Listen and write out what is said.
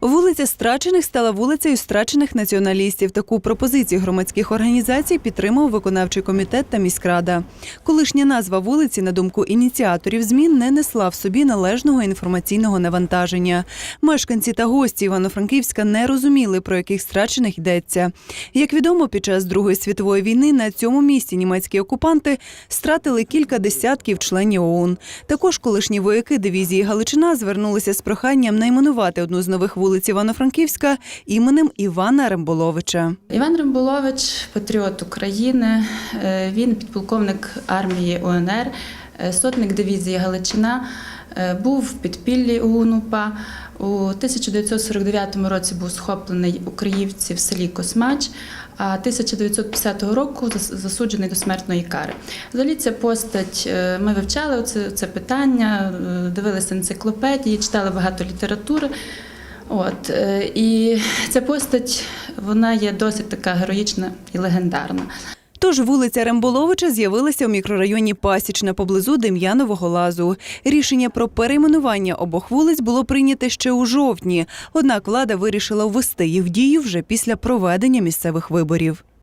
Вулиця Страчених стала вулицею страчених націоналістів. Таку пропозицію громадських організацій підтримав виконавчий комітет та міськрада. Колишня назва вулиці, на думку ініціаторів змін, не несла в собі належного інформаційного навантаження. Мешканці та гості Івано-Франківська не розуміли, про яких страчених йдеться. Як відомо, під час Другої світової війни на цьому місці німецькі окупанти стратили кілька десятків членів ОУН. Також колишні вояки дивізії Галичина звернулися з проханням найменувати одну з нових вулиць Івано-Франківська іменем Івана Ремболовича. Іван Ремболович, патріот України. Е, Він підполковник армії УНР, е, сотник дивізії Галичина. е, Був в підпіллі УНУПА. У 1949 році був схоплений у Криївці в селі Космач, а 1950 року засуджений до смертної кари. Взагалі ця постать ми вивчали це, це питання, дивилися енциклопедії, читали багато літератури. От е, і ця постать вона є досить така героїчна і легендарна. Тож вулиця Ремболовича з'явилася в мікрорайоні Пасічна поблизу Дем'янового лазу. Рішення про перейменування обох вулиць було прийняте ще у жовтні. Однак влада вирішила ввести їх в дію вже після проведення місцевих виборів.